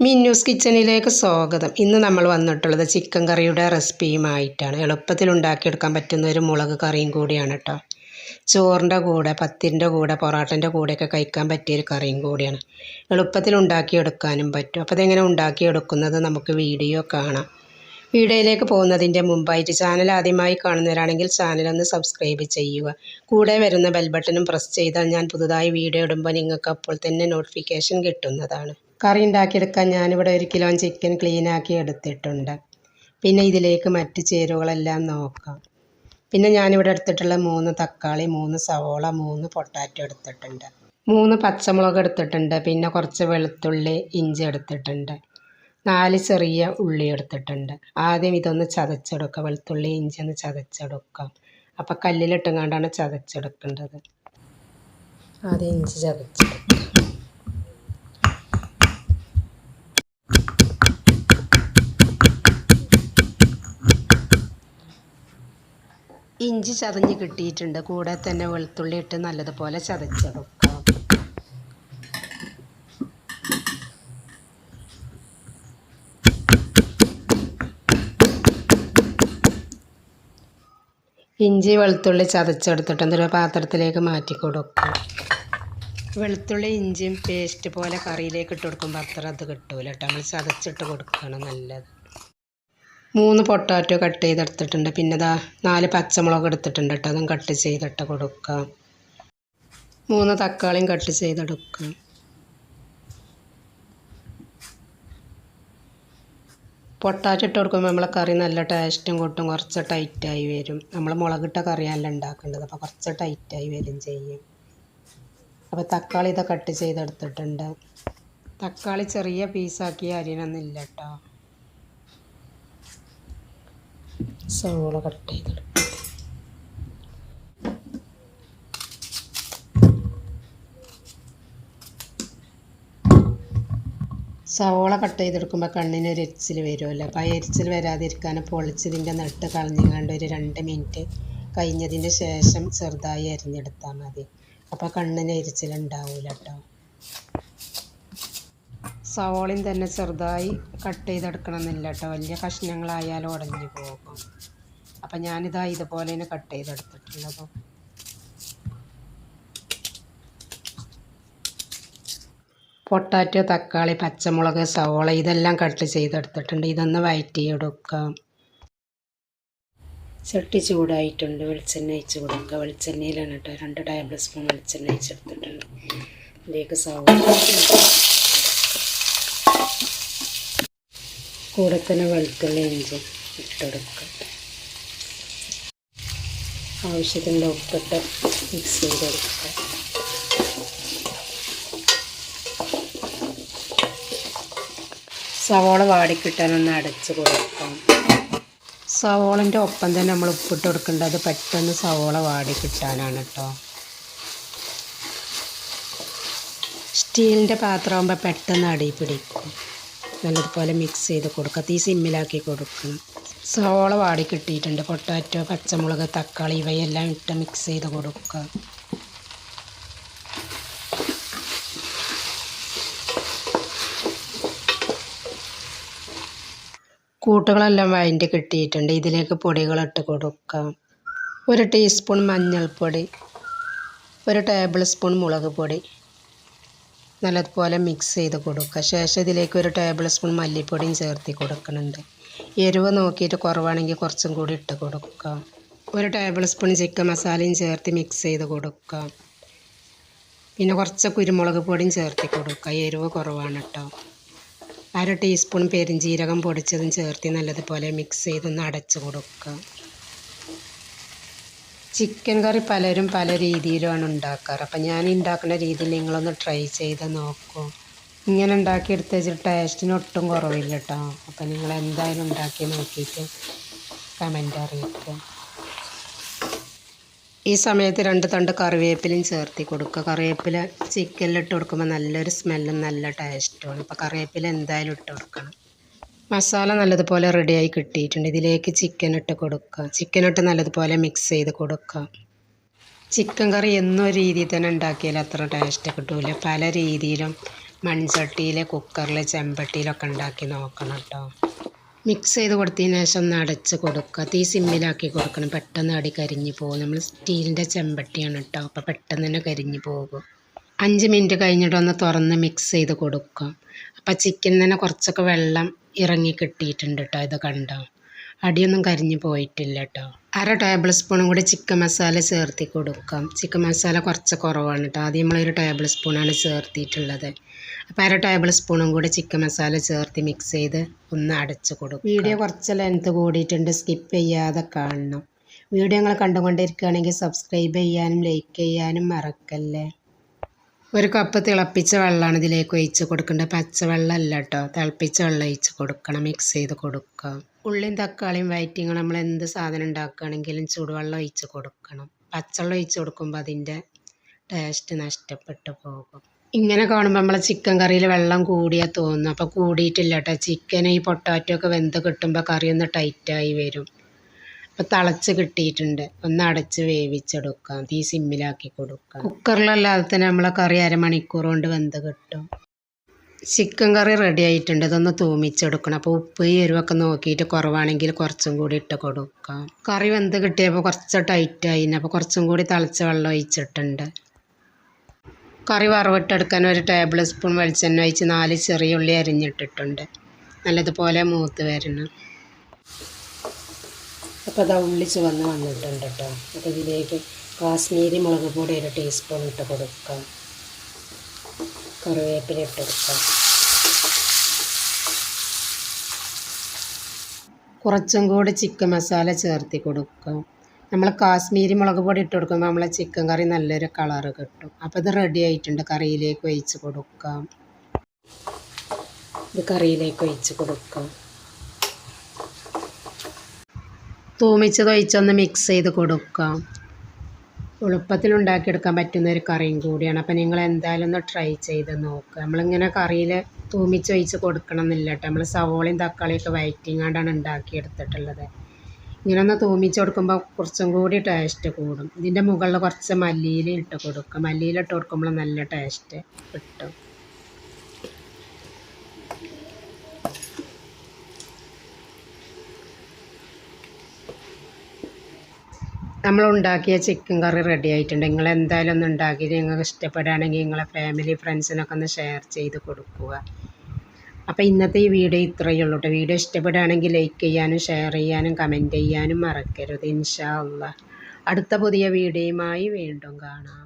മിന്നൂസ് കിച്ചണിലേക്ക് സ്വാഗതം. ഇന്ന് നമ്മൾ വന്നിട്ടുള്ളത് ചിക്കൻ കറിയുടെ റെസിപ്പിയുമായിട്ടാണ്. എളുപ്പത്തിൽ ഉണ്ടാക്കിയെടുക്കാൻ പറ്റുന്ന ഒരു മുളക് കറിയും കൂടിയാണ് കേട്ടോ ചോറിന്റെ കൂടെ പത്തിന്റെ കൂടെ പൊറാട്ടന്റെ കൂടെയൊക്കെ കഴിക്കാൻ പറ്റിയ ഒരു കറിയും കൂടിയാണ്. എളുപ്പത്തിൽ ഉണ്ടാക്കിയെടുക്കാനും പറ്റും. അപ്പോൾ അതെങ്ങനെ ഉണ്ടാക്കിയെടുക്കുന്നത് നമുക്ക് വീഡിയോ കാണാം. വീഡിയോയിലേക്ക് പോകുന്നതിന്റെ മുമ്പായിട്ട് ചാനൽ ആദ്യമായി കാണുന്നവരാണെങ്കിൽ ചാനൽ ഒന്ന് സബ്സ്ക്രൈബ് ചെയ്യുക. കൂടെ വരുന്ന ബെൽബട്ടനും പ്രസ് ചെയ്താൽ ഞാൻ പുതുതായി വീഡിയോ ഇടുമ്പോൾ നിങ്ങൾക്ക് അപ്പോൾ തന്നെ നോട്ടിഫിക്കേഷൻ കിട്ടുന്നതാണ്. കറി ഉണ്ടാക്കിയെടുക്കാൻ ഞാനിവിടെ ഒരു കിലോ ചിക്കൻ ക്ലീൻ ആക്കി എടുത്തിട്ടുണ്ട്. പിന്നെ ഇതിലേക്ക് മറ്റ് ചേരുവകളെല്ലാം നോക്കാം. പിന്നെ ഞാനിവിടെ എടുത്തിട്ടുള്ള മൂന്ന് തക്കാളി മൂന്ന് സവോള മൂന്ന് പൊട്ടാറ്റോ എടുത്തിട്ടുണ്ട്. മൂന്ന് പച്ചമുളക് എടുത്തിട്ടുണ്ട്. പിന്നെ കുറച്ച് വെളുത്തുള്ളി ഇഞ്ചി എടുത്തിട്ടുണ്ട്. നാല് ചെറിയ ഉള്ളി എടുത്തിട്ടുണ്ട്. ആദ്യം ഇതൊന്ന് ചതച്ചെടുക്കുക വെളുത്തുള്ളി ഇഞ്ചി ഒന്ന് ചതച്ചെടുക്കാം. അപ്പം കല്ലിലിട്ടുകൊണ്ടാണ് ചതച്ചെടുക്കേണ്ടത്. ആദ്യം ഇഞ്ചി ചതച്ചെടുക്കുക ഇഞ്ചി ചതഞ്ഞ് കിട്ടിയിട്ടുണ്ട്. കൂടെ തന്നെ വെളുത്തുള്ളി ഇട്ട് നല്ലതുപോലെ ചതച്ചെടുക്കാം ഇഞ്ചി വെളുത്തുള്ളി ചതച്ചെടുത്തിട്ട് എന്തൊരു പാത്രത്തിലേക്ക് മാറ്റി കൊടുക്കും. വെളുത്തുള്ളി ഇഞ്ചിയും പേസ്റ്റ് പോലെ കറിയിലേക്ക് ഇട്ട് കൊടുക്കുമ്പോൾ അത്ര അത് കിട്ടൂല കേട്ടോ. നമ്മൾ ചതച്ചിട്ട് കൊടുക്കുകയാണ് നല്ലത്. മൂന്ന് പൊട്ടാറ്റോ കട്ട് ചെയ്തെടുത്തിട്ടുണ്ട്. പിന്നെ ഇതാ നാല് പച്ചമുളക് എടുത്തിട്ടുണ്ട് കേട്ടോ. അതും കട്ട് ചെയ്തിട്ട് കൊടുക്കാം. മൂന്ന് തക്കാളിയും കട്ട് ചെയ്തെടുക്കാം. പൊട്ടാറ്റോ ഇട്ട് കൊടുക്കുമ്പോൾ നമ്മളെ കറി നല്ല ടേസ്റ്റും കൂട്ടും കുറച്ച് ടൈറ്റായി വരും. നമ്മൾ മുളകിട്ട കറിയല്ല ഉണ്ടാക്കേണ്ടത്. അപ്പോൾ കുറച്ച് ടൈറ്റായി വരും ചെയ്യും. അപ്പോൾ തക്കാളി ഇതൊക്കെ കട്ട് ചെയ്തെടുത്തിട്ടുണ്ട്. തക്കാളി ചെറിയ പീസാക്കി അരിയണമെന്നില്ല കേട്ടോ. സവോള കട്ട് ചെയ്തെടുക്കും. സവോള കട്ട് ചെയ്തെടുക്കുമ്പോൾ കണ്ണിന് ഒരു എരിച്ചിൽ വരുമല്ലോ അപ്പോൾ ആ എരിച്ചിൽ വരാതിരിക്കാൻ പൊളിച്ചതിന്റെ നട്ട് കളഞ്ഞുകൊണ്ട് ഒരു രണ്ട് മിനിറ്റ് കഴിഞ്ഞതിന് ശേഷം ചെറുതായി അരിഞ്ഞെടുത്താൽ മതി. അപ്പോൾ കണ്ണിന് എരിച്ചിലുണ്ടാവില്ല കേട്ടോ സവോളയും തന്നെ ചെറുതായി കട്ട് ചെയ്തെടുക്കണമെന്നില്ല കേട്ടോ വലിയ കഷ്ണങ്ങളായാലും ഉടഞ്ഞു പോകും. അപ്പം ഞാനിതാ ഇതുപോലെ തന്നെ കട്ട് ചെയ്തെടുത്തിട്ടുള്ളത്. പൊട്ടാറ്റോ തക്കാളി പച്ചമുളക് സവോള ഇതെല്ലാം കട്ട് ചെയ്തെടുത്തിട്ടുണ്ട്. ഇതൊന്ന് വഴറ്റിയെടുക്കാം ചട്ടി ചൂടായിട്ടുണ്ട്. വെളിച്ചെണ്ണ അയച്ച് കൊടുക്കുക. വെളിച്ചെണ്ണയിലാണ് കേട്ടോ രണ്ട് ടേബിൾ സ്പൂൺ വെളിച്ചെണ്ണ അയച്ചെടുത്തിട്ടുണ്ട് ഇതിലേക്ക് സവോള കൂടെ തന്നെ വെളുത്തുള്ളി ഇഞ്ചും ഇട്ടെടുക്കുക. ആവശ്യത്തിന്റെ ഉപ്പിട്ട് മിക്സ് ചെയ്തെടുക്കുക സവോള വാടിക്കിട്ടാനൊന്ന് അടച്ച് കൊടുക്കാം. സവോളിന്റെ ഒപ്പം തന്നെ നമ്മൾ ഉപ്പിട്ട് കൊടുക്കേണ്ടത് പെട്ടെന്ന് സവോള വാടിക്കിട്ടാനാണ് കേട്ടോ. സ്റ്റീലിന്റെ പാത്രമാകുമ്പോൾ പെട്ടെന്ന് അടി പിടിക്കും. നല്ലതുപോലെ മിക്സ് ചെയ്ത് കൊടുക്കുക. തീ സിമ്മിലാക്കി കൊടുക്കണം. സവോള വാടി കിട്ടിയിട്ടുണ്ട് പൊട്ടാറ്റോ പച്ചമുളക് തക്കാളി ഇവയെല്ലാം ഇട്ട് മിക്സ് ചെയ്ത് കൊടുക്കുക. കൂട്ടുകളെല്ലാം വഴറ്റി കിട്ടിയിട്ടുണ്ട്. ഇതിലേക്ക് പൊടികളിട്ട് കൊടുക്കാം ഒരു ടീസ്പൂൺ മഞ്ഞൾപ്പൊടി ഒരു ടേബിൾ സ്പൂൺ മുളക് പൊടി. നല്ലതുപോലെ മിക്സ് ചെയ്ത് കൊടുക്കുക. ശേഷം ഇതിലേക്ക് ഒരു ടേബിൾ സ്പൂൺ മല്ലിപ്പൊടിയും ചേർത്തി കൊടുക്കുന്നുണ്ട്. എരിവ് നോക്കിയിട്ട് കുറവാണെങ്കിൽ കുറച്ചും കൂടി ഇട്ട് കൊടുക്കാം ഒരു ടേബിൾ സ്പൂൺ ചിക്കൻ മസാലയും ചേർത്ത് മിക്സ് ചെയ്ത് കൊടുക്കാം പിന്നെ കുറച്ച് കുരുമുളക് പൊടിയും ചേർത്തി കൊടുക്കുക. എരിവ് കുറവാണ് കേട്ടോ. അര ടീസ്പൂൺ പെരിഞ്ജീരകം പൊടിച്ചതും ചേർത്ത് നല്ലതുപോലെ മിക്സ് ചെയ്തൊന്ന് അടച്ച് കൊടുക്കുക. ചിക്കൻ കറി പലരും പല രീതിയിലുമാണ് ഉണ്ടാക്കാറ്. അപ്പം ഞാൻ ഉണ്ടാക്കുന്ന രീതിയിൽ നിങ്ങളൊന്ന് ട്രൈ ചെയ്ത് നോക്കൂ. ഇങ്ങനെ ഉണ്ടാക്കിയെടുത്ത് വെച്ചിട്ട് ടേസ്റ്റിന് ഒട്ടും കുറവില്ല കേട്ടോ അപ്പം നിങ്ങൾ എന്തായാലും ഉണ്ടാക്കി നോക്കിയിട്ട് കമന്റ് അറിയിക്കുക. ഈ സമയത്ത് രണ്ട് തണ്ട് കറിവേപ്പിലയും ചേർത്തി കൊടുക്കുക. കറിവേപ്പില ചിക്കനിലിട്ട് കൊടുക്കുമ്പോൾ നല്ലൊരു സ്മെല്ലും നല്ല ടേസ്റ്റുമാണ് അപ്പോൾ കറിവേപ്പില എന്തായാലും ഇട്ട് കൊടുക്കണം. മസാല നല്ലതുപോലെ റെഡിയായി കിട്ടിയിട്ടുണ്ട്. ഇതിലേക്ക് ചിക്കൻ ഇട്ട് കൊടുക്കുക. ചിക്കൻ ഇട്ട് നല്ലതുപോലെ മിക്സ് ചെയ്ത് കൊടുക്കുക. ചിക്കൻ കറി എന്നൊരു രീതിയിൽ തന്നെ ഉണ്ടാക്കിയാൽ അത്ര ടേസ്റ്റ് കിട്ടില്ല പല രീതിയിലും മൺചട്ടിയിൽ കുക്കറിൽ ചെമ്പട്ടിയിലൊക്കെ ഉണ്ടാക്കി നോക്കണം കേട്ടോ മിക്സ് ചെയ്ത് കൊടുത്തതിന് ശേഷം ഒന്ന് അടച്ച് കൊടുക്കുക. തീ സിമ്മിലാക്കി കൊടുക്കണം. പെട്ടെന്ന് അടി കരിഞ്ഞു പോകും. നമ്മൾ സ്റ്റീലിന്റെ ചെമ്പട്ടിയാണ് കേട്ടോ അപ്പോൾ പെട്ടെന്ന് തന്നെ കരിഞ്ഞ് പോകും. അഞ്ച് മിനിറ്റ് കഴിഞ്ഞിട്ട് ഒന്ന് തുറന്ന് മിക്സ് ചെയ്ത് കൊടുക്കാം. അപ്പോൾ ചിക്കൻ തന്നെ കുറച്ചൊക്കെ വെള്ളം ഇറങ്ങി കിട്ടിയിട്ടുണ്ട് കേട്ടോ ഇത് കണ്ടോ? അടിയൊന്നും കരിഞ്ഞു പോയിട്ടില്ല കേട്ടോ അര ടേബിൾ സ്പൂണും കൂടി ചിക്കൻ മസാല ചേർത്തി കൊടുക്കാം. ചിക്കൻ മസാല കുറച്ച് കുറവാണ് കേട്ടോ ആദ്യം നമ്മളൊരു ടേബിൾ സ്പൂണാണ് ചേർത്തിയിട്ടുള്ളത്. അപ്പോൾ അര ടേബിൾ സ്പൂണും കൂടി ചിക്കൻ മസാല ചേർത്ത് മിക്സ് ചെയ്ത് ഒന്ന് അടച്ച് കൊടുക്കും. വീഡിയോ കുറച്ച് ലെങ്ത് കൂടിയിട്ടുണ്ട്. സ്കിപ്പ് ചെയ്യാതെ കാണണം. വീഡിയോ നിങ്ങൾ കണ്ടുകൊണ്ടിരിക്കുകയാണെങ്കിൽ സബ്സ്ക്രൈബ് ചെയ്യാനും ലൈക്ക് ചെയ്യാനും മറക്കല്ലേ. ഒരു കപ്പ് തിളപ്പിച്ച വെള്ളമാണ് ഇതിലേക്ക് ഒഴിച്ച് കൊടുക്കേണ്ടത്. പച്ചവെള്ളമല്ല കേട്ടോ തിളപ്പിച്ച വെള്ളം ഒഴിച്ച് കൊടുക്കണം. മിക്സ് ചെയ്ത് കൊടുക്കുക ഉള്ളിയും തക്കാളിയും വയറ്റിങ്ങൾ നമ്മൾ എന്ത് സാധനം ഉണ്ടാക്കുകയാണെങ്കിലും ചൂടുവെള്ളം ഒഴിച്ച് കൊടുക്കണം. പച്ചവെള്ളം ഒഴിച്ച് കൊടുക്കുമ്പോൾ അതിന്റെ ടേസ്റ്റ് നഷ്ടപ്പെട്ടു പോകും. ഇങ്ങനെ കാണുമ്പോൾ നമ്മളെ ചിക്കൻ കറിയിൽ വെള്ളം കൂടിയാൽ തോന്നും അപ്പോൾ കൂടിയിട്ടില്ല കേട്ടോ. ചിക്കൻ ഈ പൊട്ടാറ്റോ ഒക്കെ വെന്ത് കിട്ടുമ്പോൾ കറി ഒന്ന് ടൈറ്റായി വരും. അപ്പോൾ തിളച്ച് കിട്ടിയിട്ടുണ്ട്. ഒന്ന് അടച്ച് വേവിച്ചെടുക്കാം. തീ സിമ്മിലാക്കി കൊടുക്കാം. കുക്കറിലല്ലാതെ തന്നെ നമ്മളെ കറി അരമണിക്കൂർ കൊണ്ട് വെന്ത് കിട്ടും. ചിക്കൻ കറി റെഡി ആയിട്ടുണ്ട്. ഇതൊന്ന് തൂമിച്ചെടുക്കണം. അപ്പോൾ ഉപ്പ് എരിവൊക്കെ നോക്കിയിട്ട് കുറവാണെങ്കിൽ കുറച്ചും കൂടി ഇട്ട് കൊടുക്കാം. കറി വെന്ത് കിട്ടിയപ്പോൾ കുറച്ച് ടൈറ്റായി അപ്പോൾ കുറച്ചും കൂടി തിളച്ച വെള്ളം ഒഴിച്ചിട്ടുണ്ട്. കറി വറവിട്ടെടുക്കാൻ ഒരു ടേബിൾ സ്പൂൺ വെളിച്ചെണ്ണ ഒഴിച്ച് നാല് ചെറിയ ഉള്ളി അരിഞ്ഞിട്ടിട്ടുണ്ട്. നല്ലതുപോലെ മൂത്ത് വരണം. അപ്പോൾ അതാ ഉള്ളി ചുവന്ന് വന്നിട്ടുണ്ട് കേട്ടോ അപ്പോൾ ഇതിലേക്ക് കാശ്മീരി മുളക് പൊടി ഒരു ടീസ്പൂൺ ഇട്ട് കൊടുക്കാം. കറിവേപ്പില ഇട്ട് കുറച്ചും കൂടി ചിക്കൻ മസാല ചേർത്തി കൊടുക്കും. നമ്മൾ കാശ്മീരി മുളക് പൊടി ഇട്ട് കൊടുക്കുമ്പോൾ നമ്മളെ ചിക്കൻ കറി നല്ലൊരു കളറ് കിട്ടും. അപ്പോൾ ഇത് റെഡി ആയിട്ടുണ്ട്. കറിയിലേക്ക് ഒഴിച്ച് കൊടുക്കാം. ഇത് കറിയിലേക്ക് ഒഴിച്ച് കൊടുക്കാം. തൂമിച്ചത് ഒഴിച്ചൊന്ന് മിക്സ് ചെയ്ത് കൊടുക്കാം. എളുപ്പത്തിൽ ഉണ്ടാക്കിയെടുക്കാൻ പറ്റുന്ന ഒരു കറിയും കൂടിയാണ്. അപ്പോൾ നിങ്ങൾ എന്തായാലും ഒന്ന് ട്രൈ ചെയ്ത് നോക്കുക നമ്മളിങ്ങനെ കറിയിൽ തൂമിച്ച് ഒഴിച്ച് കൊടുക്കണം എന്നില്ല കേട്ടോ. നമ്മൾ സവോളയും തക്കാളിയൊക്കെ വയറ്റിങ്ങാണ്ടാണ് ഉണ്ടാക്കിയെടുത്തിട്ടുള്ളത്. ഇങ്ങനെ ഒന്ന് തൂമിച്ച് കൊടുക്കുമ്പോൾ കുറച്ചും കൂടി ടേസ്റ്റ് കൂടും. ഇതിന്റെ മുകളിൽ കുറച്ച് മല്ലിയില ഇട്ട് കൊടുക്കുക മല്ലിയില ഇട്ട് കൊടുക്കുമ്പോൾ നല്ല ടേസ്റ്റ് കിട്ടും. നമ്മൾ ഉണ്ടാക്കിയ ചിക്കൻ കറി റെഡി ആയിട്ടുണ്ട്. നിങ്ങൾ എന്തായാലും ഒന്ന് ഉണ്ടാക്കി നിങ്ങൾക്ക് ഇഷ്ടപ്പെടുകയാണെങ്കിൽ നിങ്ങളെ ഫാമിലി ഫ്രണ്ട്സിനൊക്കെ ഒന്ന് ഷെയർ ചെയ്ത് കൊടുക്കുക. അപ്പോൾ ഇന്നത്തെ ഈ വീഡിയോ ഇത്രയേ ഉള്ളൂ കേട്ടോ വീഡിയോ ഇഷ്ടപ്പെടുകയാണെങ്കിൽ ലൈക്ക് ചെയ്യാനും ഷെയർ ചെയ്യാനും കമന്റ് ചെയ്യാനും മറക്കരുത്. ഇൻഷാ അള്ളാ. അടുത്ത പുതിയ വീഡിയോയുമായി വീണ്ടും കാണാം.